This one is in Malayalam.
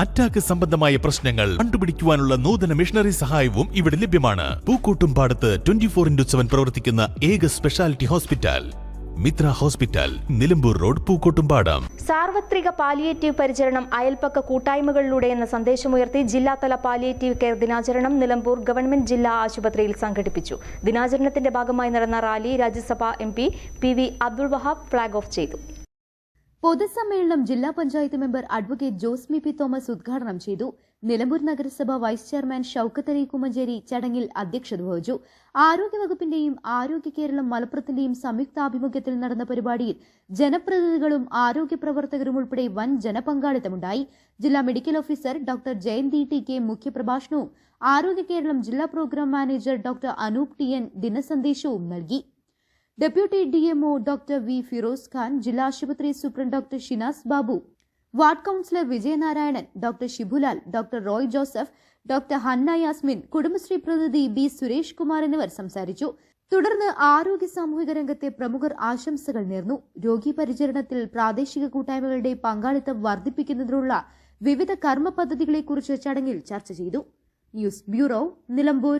അറ്റാക്ക് സംബന്ധമായ പ്രശ്നങ്ങൾ കണ്ടുപിടിക്കുവാനുള്ള നൂതന മിഷണറി സഹായവും ഇവിടെ ലഭ്യമാണ്. പൂക്കോട്ടും പാടത്ത് ട്വന്റി ഫോർ ഇന്റു സെവൻ പ്രവർത്തിക്കുന്ന ഏക speciality hospital Mitra hospital Nilambur road Pookkottumpadam. സാർവത്രിക പാലിയേറ്റീവ് പരിചരണം അയൽപ്പക്ക കൂട്ടായ്മകളിലൂടെ എന്ന സന്ദേശമുയർത്തി ജില്ലാതല പാലിയേറ്റീവ് കെയർ ദിനാചരണം നിലമ്പൂർ ഗവൺമെന്റ് ജില്ലാ ആശുപത്രിയിൽ സംഘടിപ്പിച്ചു. ദിനാചരണത്തിന്റെ ഭാഗമായി നടന്ന rally Rajya Sabha M P P V Abdul Wahab flag off ചെയ്തു. പൊതുസമ്മേളനം ജില്ലാ panchayat member advocate Josmi P Thomas ഉദ്ഘാടനം ചെയ്തു. നിലമ്പൂർ നഗരസഭ വൈസ് ചെയർമാൻ ഷൌക്കത്ത് അലി കുമ്മഞ്ചേരി ചടങ്ങിൽ അധ്യക്ഷത വഹിച്ചു. ആരോഗ്യവകുപ്പിന്റെയും ആരോഗ്യ കേരളം മലപ്പുറത്തിന്റെയും സംയുക്താഭിമുഖ്യത്തിൽ നടന്ന പരിപാടിയിൽ ജനപ്രതിനിധികളും ആരോഗ്യ പ്രവർത്തകരും ഉൾപ്പെടെ വൻ ജനപങ്കാളിത്തമുണ്ടായി. ജില്ലാ medical officer doctor Jayanthi T K മുഖ്യപ്രഭാഷണവും Arogya Keralam ജില്ലാ programme manager doctor Anoop T N ദിനസന്ദേശവും നൽകി. Deputy DMO doctor V Firoz Khan ജില്ലാ ആശുപത്രി superintendent doctor Shinas Babu ward councillor Vijayanarayanan doctor Shibulal doctor Roy Joseph doctor Hanna Yasmin Kudumbashree പ്രതിനിധി ബി സുരേഷ് കുമാർ എന്നിവർ സംസാരിച്ചു. തുടർന്ന് ആരോഗ്യ സാമൂഹിക രംഗത്തെ പ്രമുഖർ ആശംസകൾ നേർന്നു. രോഗി പരിചരണത്തിൽ പ്രാദേശിക കൂട്ടായ്മകളുടെ പങ്കാളിത്തം വർദ്ധിപ്പിക്കുന്നതിനുള്ള വിവിധ കർമ്മ പദ്ധതികളെക്കുറിച്ച് ചടങ്ങിൽ ചർച്ച ചെയ്തു. News bureau Nilambur.